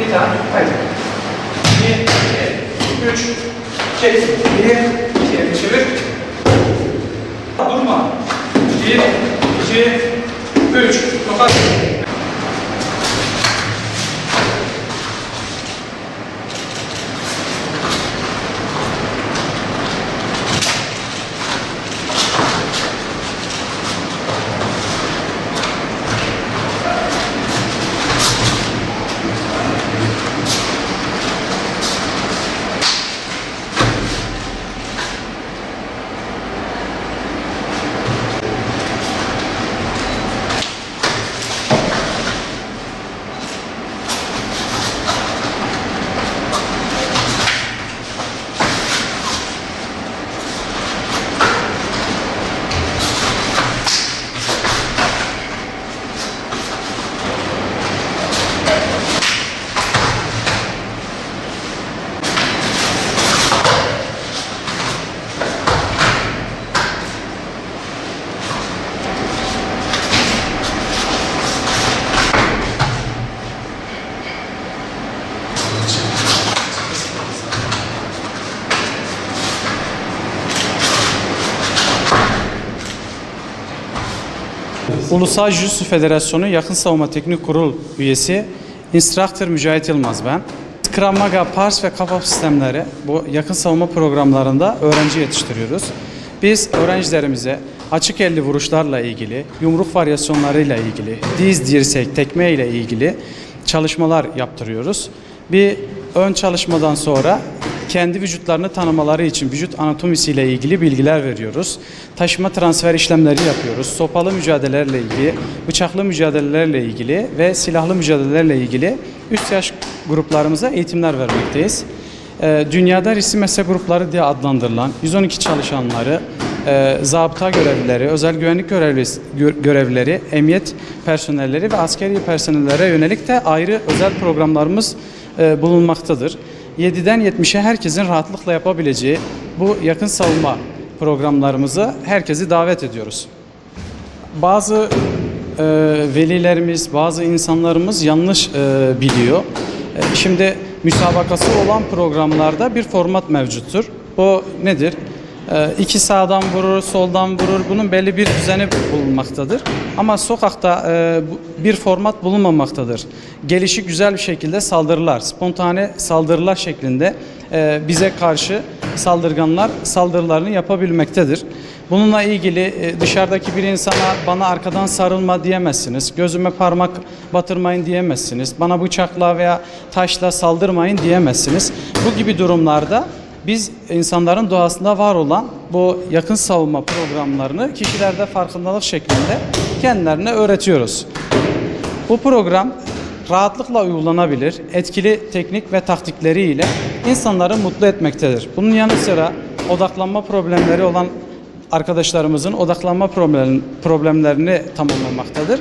Bir tane. Haydi. Bir, iki, üç. Çek. Bir, iki, çevir. Durma. Bir, iki, üç. Tokat. Ulusal Jiu-Jitsu Federasyonu Yakın Savunma Teknik Kurul üyesi Instructor Mücahit Yılmaz ben. Krav Maga, Pars ve Kapap sistemleri bu yakın savunma programlarında öğrenci yetiştiriyoruz. Biz öğrencilerimize açık elli vuruşlarla ilgili, yumruk varyasyonlarıyla ilgili, diz, dirsek, tekme ile ilgili çalışmalar yaptırıyoruz. Bir ön çalışmadan sonra kendi vücutlarını tanımaları için vücut anatomisiyle ilgili bilgiler veriyoruz. Taşıma transfer işlemleri yapıyoruz. Sopalı mücadelelerle ilgili, bıçaklı mücadelelerle ilgili ve silahlı mücadelelerle ilgili üst yaş gruplarımıza eğitimler vermekteyiz. Ee, Dünyada riskli meslek grupları diye adlandırılan 112 çalışanları, e, zabıta görevlileri, özel güvenlik görevlisi, gö- görevlileri, emniyet personelleri ve askeri personellere yönelik de ayrı özel programlarımız e, bulunmaktadır. 7'den 70'e herkesin rahatlıkla yapabileceği bu yakın savunma programlarımızı herkesi davet ediyoruz. Bazı e, velilerimiz, bazı insanlarımız yanlış e, biliyor. E, şimdi müsabakası olan programlarda bir format mevcuttur. O nedir? E, iki sağdan vurur, soldan vurur. Bunun belli bir düzeni bulunmaktadır. Ama sokakta e, bir format bulunmamaktadır. Gelişi güzel bir şekilde saldırılar, spontane saldırılar şeklinde e, bize karşı saldırganlar saldırılarını yapabilmektedir. Bununla ilgili e, dışarıdaki bir insana bana arkadan sarılma diyemezsiniz. Gözüme parmak batırmayın diyemezsiniz. Bana bıçakla veya taşla saldırmayın diyemezsiniz. Bu gibi durumlarda biz insanların doğasında var olan bu yakın savunma programlarını kişilerde farkındalık şeklinde kendilerine öğretiyoruz. Bu program rahatlıkla uygulanabilir, etkili teknik ve taktikleriyle insanları mutlu etmektedir. Bunun yanı sıra odaklanma problemleri olan arkadaşlarımızın odaklanma problem, problemlerini tamamlamaktadır.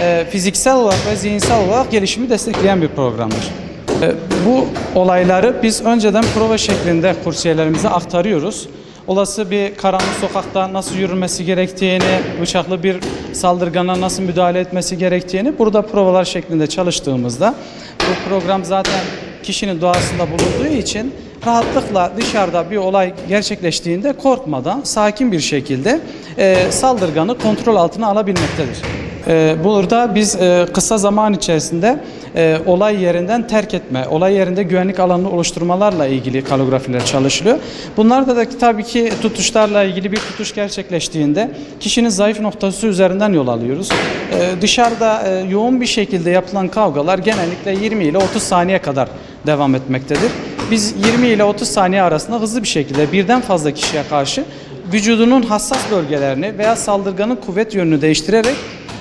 Ee, fiziksel olarak ve zihinsel olarak gelişimi destekleyen bir programdır. Ee, bu olayları biz önceden prova şeklinde kursiyerlerimize aktarıyoruz. Olası bir karanlık sokakta nasıl yürünmesi gerektiğini, bıçaklı bir saldırgana nasıl müdahale etmesi gerektiğini burada provalar şeklinde çalıştığımızda bu program zaten kişinin doğasında bulunduğu için rahatlıkla dışarıda bir olay gerçekleştiğinde korkmadan sakin bir şekilde e, saldırganı kontrol altına alabilmektedir. E, burada biz e, kısa zaman içerisinde e, olay yerinden terk etme, olay yerinde güvenlik alanını oluşturmalarla ilgili kaligrafiler çalışılıyor. Bunlarda da tabii ki tutuşlarla ilgili bir tutuş gerçekleştiğinde kişinin zayıf noktası üzerinden yol alıyoruz. E, dışarıda e, yoğun bir şekilde yapılan kavgalar genellikle 20 ile 30 saniye kadar devam etmektedir. Biz 20 ile 30 saniye arasında hızlı bir şekilde birden fazla kişiye karşı vücudunun hassas bölgelerini veya saldırganın kuvvet yönünü değiştirerek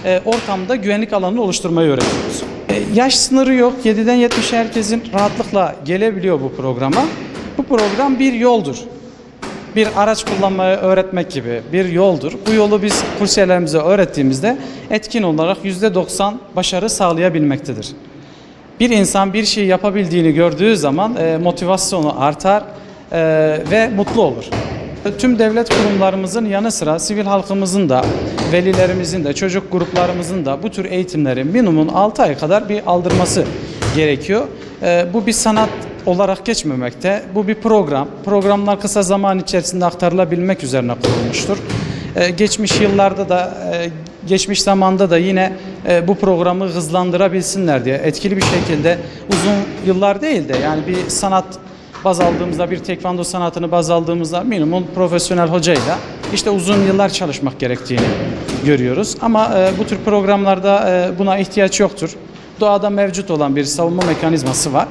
e, ortamda güvenlik alanını oluşturmayı öğretiyoruz. Yaş sınırı yok. 7'den 70'e herkesin rahatlıkla gelebiliyor bu programa. Bu program bir yoldur. Bir araç kullanmayı öğretmek gibi bir yoldur. Bu yolu biz kursiyerlerimize öğrettiğimizde etkin olarak %90 başarı sağlayabilmektedir. Bir insan bir şey yapabildiğini gördüğü zaman e, motivasyonu artar e, ve mutlu olur. Tüm devlet kurumlarımızın yanı sıra sivil halkımızın da, velilerimizin de, çocuk gruplarımızın da bu tür eğitimleri minimum 6 ay kadar bir aldırması gerekiyor. Ee, Bu bir sanat olarak geçmemekte. Bu bir program. Programlar kısa zaman içerisinde aktarılabilmek üzerine kurulmuştur. Ee, Geçmiş yıllarda da, e, geçmiş zamanda da yine e, bu programı hızlandırabilsinler diye etkili bir şekilde uzun yıllar değil de yani bir sanat baz aldığımızda bir tekvando sanatını baz aldığımızda minimum profesyonel hocayla işte uzun yıllar çalışmak gerektiğini görüyoruz. Ama e, bu tür programlarda e, buna ihtiyaç yoktur. Doğada mevcut olan bir savunma mekanizması var.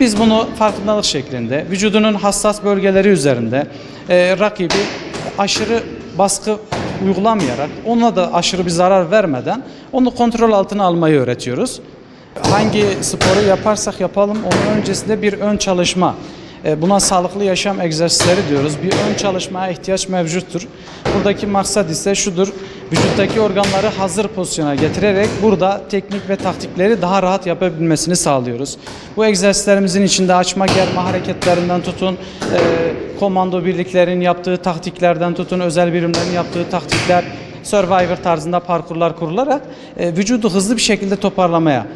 Biz bunu farkındalık şeklinde vücudunun hassas bölgeleri üzerinde e, rakibi aşırı baskı uygulamayarak ona da aşırı bir zarar vermeden onu kontrol altına almayı öğretiyoruz. Hangi sporu yaparsak yapalım onun öncesinde bir ön çalışma Buna sağlıklı yaşam egzersizleri diyoruz. Bir ön çalışmaya ihtiyaç mevcuttur. Buradaki maksat ise şudur. Vücuttaki organları hazır pozisyona getirerek burada teknik ve taktikleri daha rahat yapabilmesini sağlıyoruz. Bu egzersizlerimizin içinde açma germe hareketlerinden tutun, e, komando birliklerin yaptığı taktiklerden tutun, özel birimlerin yaptığı taktikler, Survivor tarzında parkurlar kurularak e, vücudu hızlı bir şekilde toparlamaya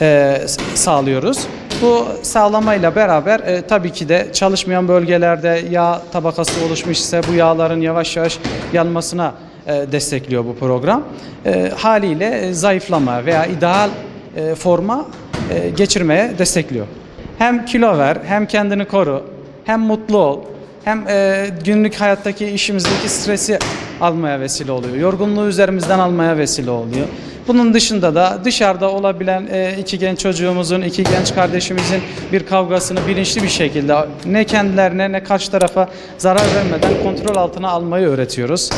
e, sağlıyoruz. Bu sağlamayla beraber e, tabii ki de çalışmayan bölgelerde yağ tabakası oluşmuş ise bu yağların yavaş yavaş yanmasına e, destekliyor bu program. E, haliyle e, zayıflama veya ideal e, forma e, geçirmeye destekliyor. Hem kilo ver, hem kendini koru, hem mutlu ol, hem e, günlük hayattaki işimizdeki stresi almaya vesile oluyor. Yorgunluğu üzerimizden almaya vesile oluyor. Bunun dışında da dışarıda olabilen e, iki genç çocuğumuzun, iki genç kardeşimizin bir kavgasını bilinçli bir şekilde ne kendilerine ne karşı tarafa zarar vermeden kontrol altına almayı öğretiyoruz.